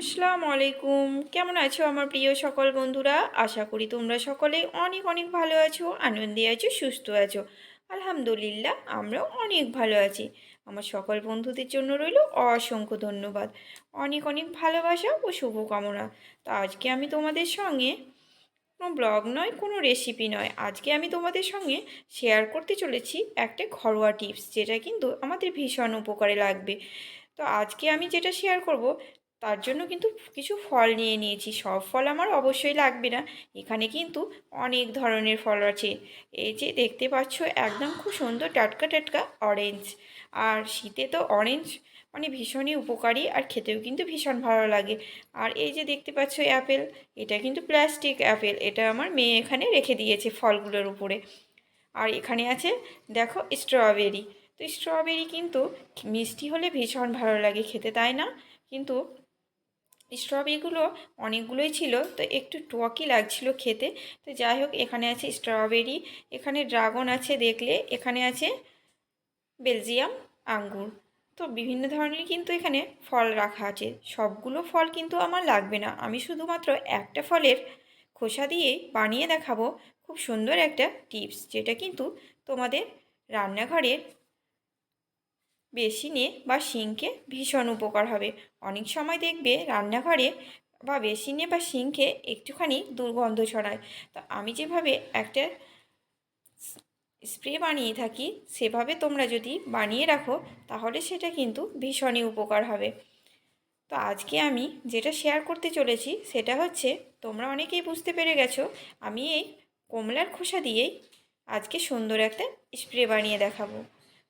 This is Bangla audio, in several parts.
আসসালামু আলাইকুম। কেমন আছো আমার প্রিয় সকল বন্ধুরা? আশা করি তোমরা সকলেই অনেক অনেক ভালো আছো, আনন্দে আছো, সুস্থ আছো। আলহামদুলিল্লাহ, আমরাও অনেক ভালো আছি। আমার সকল বন্ধুদের জন্য রইল অসংখ্য ধন্যবাদ। অনেক অনেক ভালোবাসা ও শুভকামনা। তো আজকে আমি তোমাদের সঙ্গে কোনো ব্লগ নয়, কোনো রেসিপি নয়। আজকে আমি তোমাদের সঙ্গে শেয়ার করতে চলেছি একটা ঘরোয়া টিপস যেটা কিন্তু আমাদের ভীষণ উপকারে লাগবে। তো আজকে আমি যেটা শেয়ার করব তার জন্য কিন্তু কিছু ফল নিয়ে নিয়েছি। সব ফল আমার অবশ্যই লাগবে না। এখানে কিন্তু অনেক ধরনের ফল আছে। এই যে দেখতে পাচ্ছ, একদম খুব সুন্দর টাটকা টাটকা অরেঞ্জ আর শীতে তো অরেঞ্জ মানে ভীষণই উপকারী আর খেতেও কিন্তু ভীষণ ভালো লাগে। আর এই যে দেখতে পাচ্ছ অ্যাপেল এটা কিন্তু প্লাস্টিক অ্যাপেল এটা আমার মেয়ে এখানে রেখে দিয়েছে ফলগুলোর উপরে। আর এখানে আছে, দেখো স্ট্রবেরি তো স্ট্রবেরি কিন্তু মিষ্টি হলে ভীষণ ভালো লাগে খেতে, তাই না? কিন্তু স্ট্রবেরিগুলো অনেকগুলোই ছিল, তো একটু টকই লাগছিল খেতে। তো যাই হোক, এখানে আছে স্ট্রবেরি, এখানে ড্রাগন আছে দেখলে, এখানে আছে বেলজিয়াম আঙ্গুর। তো বিভিন্ন ধরনের কিন্তু এখানে ফল রাখা আছে। সবগুলো ফল কিন্তু আমার লাগবে না। আমি শুধুমাত্র একটা ফলের খোসা দিয়েই বানিয়ে দেখাবো। খুব সুন্দর একটা টিপস, যেটা কিন্তু তোমাদের রান্নাঘরের বেসিনে বা সিঙ্কে ভীষণ উপকার হবে। অনেক সময় দেখবে রান্নাঘরে বা বেসিনে বা সিঙ্কে একটুখানি দুর্গন্ধ ছড়ায়। তো আমি যেভাবে একটা স্প্রে বানিয়ে থাকি, সেভাবে তোমরা যদি বানিয়ে রাখো, তাহলে সেটা কিন্তু ভীষণই উপকার হবে। তো আজকে আমি যেটা শেয়ার করতে চলেছি, সেটা হচ্ছে, তোমরা অনেকেই বুঝতে পেরে গেছো, আমি এই কমলার খোসা দিয়েই আজকে সুন্দর একটা স্প্রে বানিয়ে দেখাবো।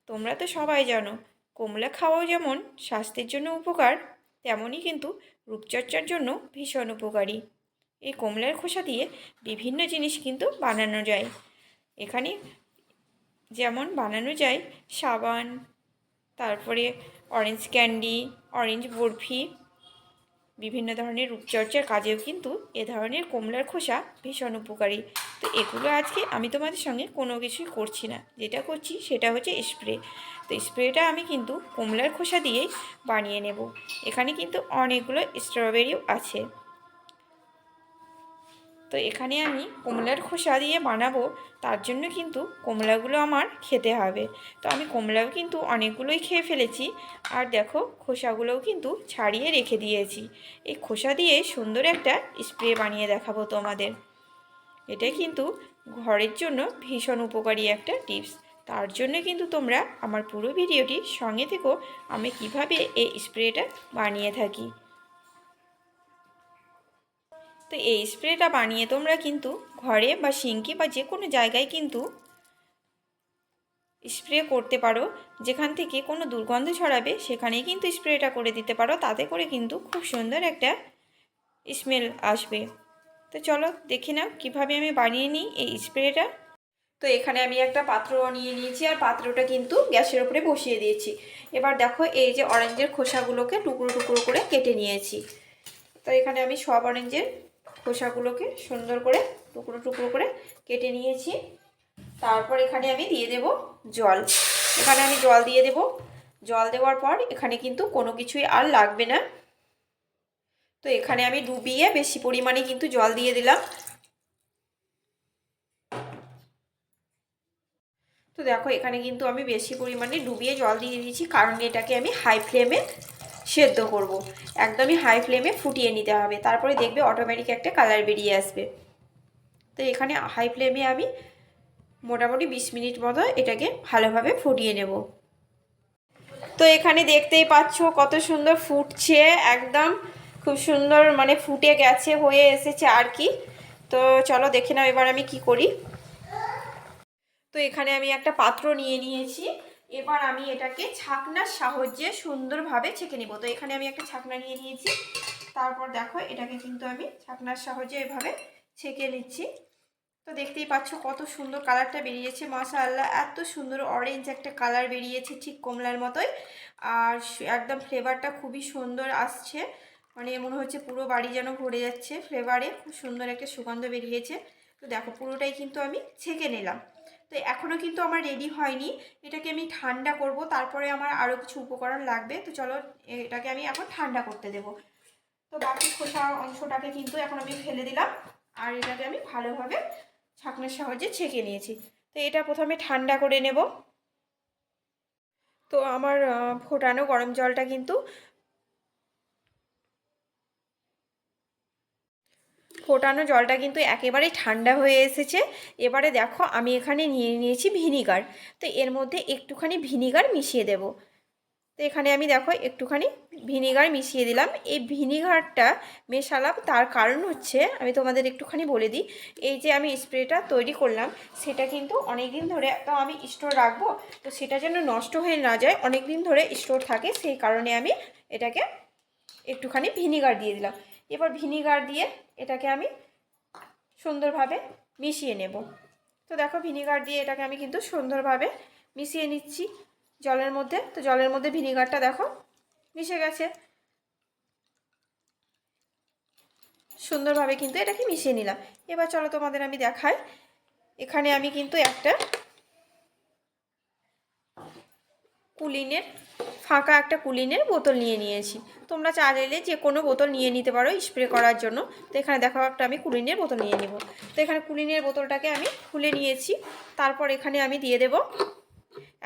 তোমরা তো সবাই জানো কমলা খাওয়াও যেমন স্বাস্থ্যের জন্য উপকার তেমনই কিন্তু রূপচর্চার জন্য ভীষণ উপকারী। এই কমলার খোসা দিয়ে বিভিন্ন জিনিস কিন্তু বানানো যায়। এখানে যেমন বানানো যায় সাবান, তারপরে অরেঞ্জ ক্যান্ডি অরেঞ্জ বরফি, বিভিন্ন ধরনের রূপচর্চার কাজেও কিন্তু এ ধরনের কমলার খোসা ভীষণ উপকারী। তো এগুলো আজকে আমি তোমাদের সঙ্গে কোনো কিছুই করছি না। যেটা করছি সেটা হচ্ছে স্প্রে তো স্প্রেটা আমি কিন্তু কমলার খোসা দিয়েই বানিয়ে নেব। এখানে কিন্তু অনেকগুলো স্ট্রবেরিও আছে। তো এখানে আমি কমলার খোসা দিয়ে বানাবো, তার জন্য কিন্তু কমলাগুলো আমার খেতে হবে। তো আমি কমলাও কিন্তু অনেকগুলোই খেয়ে ফেলেছি। আর দেখো, খোসাগুলোও কিন্তু ছাড়িয়ে রেখে দিয়েছি। এই খোসা দিয়ে সুন্দর একটা স্প্রে বানিয়ে দেখাবো তোমাদের। এটা কিন্তু ঘরের জন্য ভীষণ উপকারী একটা টিপস। তার জন্য কিন্তু তোমরা আমার পুরো ভিডিওটি সঙ্গে থেকো, আমি কীভাবে এই স্প্রেটা বানিয়ে থাকি। তো এই স্প্রেটা বানিয়ে তোমরা কিন্তু ঘরে বা সিঙ্কি বা যে কোনো জায়গায় কিন্তু স্প্রে করতে পারো। যেখান থেকে কোনো দুর্গন্ধ ছড়াবে, সেখানেই কিন্তু স্প্রেটা করে দিতে পারো। তাতে করে কিন্তু খুব সুন্দর একটা স্মেল আসবে। তো চলো দেখে নাও কীভাবে আমি বানিয়ে নিই এই স্প্রেটা। তো এখানে আমি একটা পাত্র নিয়ে নিয়েছি আর পাত্রটা কিন্তু গ্যাসের ওপরে বসিয়ে দিয়েছি। এবার দেখো এই যে অরেঞ্জের খোসাগুলোকে টুকরো টুকরো করে কেটে নিয়েছি। তো এখানে আমি সব অরেঞ্জের খোসাগুলোকে সুন্দর করে টুকরো টুকরো করে কেটে নিয়েছি। তারপর এখানে আমি দিয়ে দেব জল। এখানে আমি জল দিয়ে দেব। জল দেওয়ার পর এখানে কিন্তু কোনো কিছুই আর লাগবে না। তো এখানে আমি ডুবিয়ে বেশি পরিমাণে কিন্তু জল দিয়ে দিলাম। তো দেখো, এখানে কিন্তু আমি বেশি পরিমাণে ডুবিয়ে জল দিয়ে দিয়েছি, কারণ এটাকে আমি হাই ফ্লেমে সেদ্ধ করব। একদমই হাই ফ্লেমে ফুটিয়ে নিতে হবে, তারপরে দেখবে অটোমেটিক একটা কালার বেরিয়ে আসবে। তো এখানে হাই ফ্লেমে আমি মোটামুটি বিশ মিনিট মতো এটাকে ভালোভাবে ফুটিয়ে নেব। তো এখানে দেখতেই পাচ্ছ কত সুন্দর ফুটছে, একদম খুব সুন্দর মানে ফুটে গেছে, হয়ে এসেছে আর কি। তো চলো দেখে নাও এবার আমি কি করি। তো এখানে আমি একটা পাত্র নিয়ে নিয়েছি। এবার আমি এটাকে ছাকনার সাহায্যে সুন্দরভাবে ছেঁকে নিব। তো এখানে আমি একটা ছাকনা নিয়ে নিয়েছি। তারপর দেখো, এটাকে কিন্তু আমি ছাকনার সাহায্যে এভাবে ছেঁকে নিচ্ছি। তো দেখতেই পাচ্ছ কত সুন্দর কালারটা বেরিয়েছে আল্লাহ এত সুন্দর অরেঞ্জ একটা কালার বেরিয়েছে ঠিক কমলার মতোই। আর একদম ফ্লেভারটা খুবই সুন্দর আসছে। মানে মনে হচ্ছে পুরো বাড়ি যেন ভরে যাচ্ছে ফ্লেভারে খুব সুন্দর একটা সুগন্ধ বেরিয়েছে। তো দেখো, পুরোটাই কিন্তু আমি ছেঁকে নিলাম। তো এখনও কিন্তু আমার রেডি হয়নি। এটাকে আমি ঠান্ডা করব। তারপরে আমার আরও কিছু উপকরণ লাগবে। তো চলো, এটাকে আমি এখন ঠান্ডা করতে দেব। তো বাকি খোসা অংশটাকে কিন্তু এখন আমি ফেলে দিলাম। আর এটাকে আমি ভালোভাবে ছাঁকনার সাহায্যে ছেঁকে নিয়েছি। তো এটা প্রথমে ঠান্ডা করে নেব। তো আমার ফোটানো গরম জলটা কিন্তু ফোটানো জলটা কিন্তু একেবারেই ঠান্ডা হয়ে এসেছে। এবারে দেখো আমি এখানে নিয়ে নিয়েছি ভিনিগার। তো এর মধ্যে একটুখানি ভিনিগার মিশিয়ে দেব। তো এখানে আমি দেখো একটুখানি ভিনিগার মিশিয়ে দিলাম। এই ভিনিগারটা মেশালাম, তার কারণ হচ্ছে আমি তোমাদের একটুখানি বলে দিই, এই যে আমি স্প্রেটা তৈরি করলাম, সেটা কিন্তু অনেক দিন ধরে তো আমি স্টোর রাখব, তো সেটা যেন নষ্ট হয়ে না যায় অনেক দিন ধরে স্টোর থাকে, সেই কারণে আমি এটাকে একটুখানি ভিনিগার দিয়ে দিলাম। এবার ভিনিগার দিয়ে এটাকে আমি সুন্দরভাবে মিশিয়ে নেব। তো দেখো ভিনিগার দিয়ে এটাকে আমি কিন্তু সুন্দরভাবে মিশিয়ে নিচ্ছি জলের মধ্যে। তো জলের মধ্যে ভিনিগারটা দেখো মিশে গেছে। সুন্দরভাবে কিন্তু এটাকে মিশিয়ে নিলাম। এবার চলো তোমাদের আমি দেখাই। এখানে আমি কিন্তু একটা কুলিনের ফাঁকা একটা কুলিনের বোতল নিয়ে নিয়েছি। তোমরা চাইলে যে কোনো বোতল নিয়ে নিতে পারো স্প্রে করার জন্য। তো এখানে দেখো একটা আমি কুলিনের বোতল নিয়ে নেব। তো এখানে কুলিনের বোতলটাকে আমি খুলে নিয়েছি। তারপর এখানে আমি দিয়ে দেব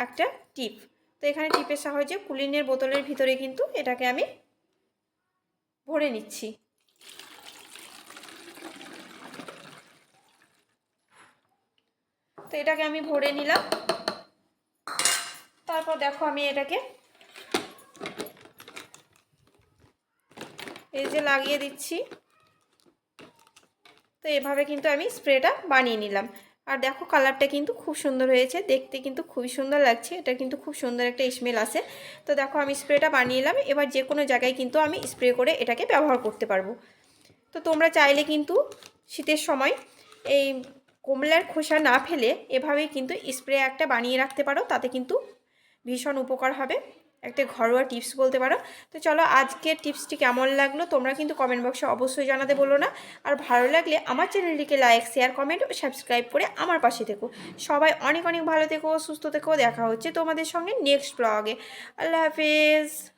একটা টিপ। তো এখানে টিপের সাহায্যে কুলিনের বোতলের ভিতরে কিন্তু এটাকে আমি ভরে নিচ্ছি। তো এটাকে আমি ভরে নিলাম। তারপর দেখো আমি এটাকে এই যে লাগিয়ে দিচ্ছি। তো এভাবে কিন্তু আমি স্প্রেটা বানিয়ে নিলাম। আর দেখো কালারটা কিন্তু খুব সুন্দর হয়েছে। দেখতে কিন্তু খুবই সুন্দর লাগছে। এটা কিন্তু খুব সুন্দর একটা স্মেল আসে। তো দেখো আমি স্প্রেটা বানিয়ে নিলাম। এবার যে কোনো জায়গায় কিন্তু আমি স্প্রে করে এটাকে ব্যবহার করতে পারব। তো তোমরা চাইলে কিন্তু শীতের সময় এই কমলার খোসা না ফেলে এভাবেই কিন্তু স্প্রে একটা বানিয়ে রাখতে পারো। তাতে কিন্তু ভীষণ উপকার হবে। একটা ঘরোয়া টিপস বলতে পারো। তো চলো আজকের টিপসটি কেমন লাগল তোমরা কিন্তু কমেন্ট বক্সে অবশ্যই জানাতে বলো না। আর ভালো লাগলে আমার চ্যানেলটিকে লাইক শেয়ার কমেন্ট ও সাবস্ক্রাইব করে আমার পাশে থেকো। সবাই অনেক অনেক ভালো থেকো, সুস্থ থেকো। দেখা হচ্ছে তোমাদের সঙ্গে নেক্সট ব্লগে আল্লাহ হাফেজ।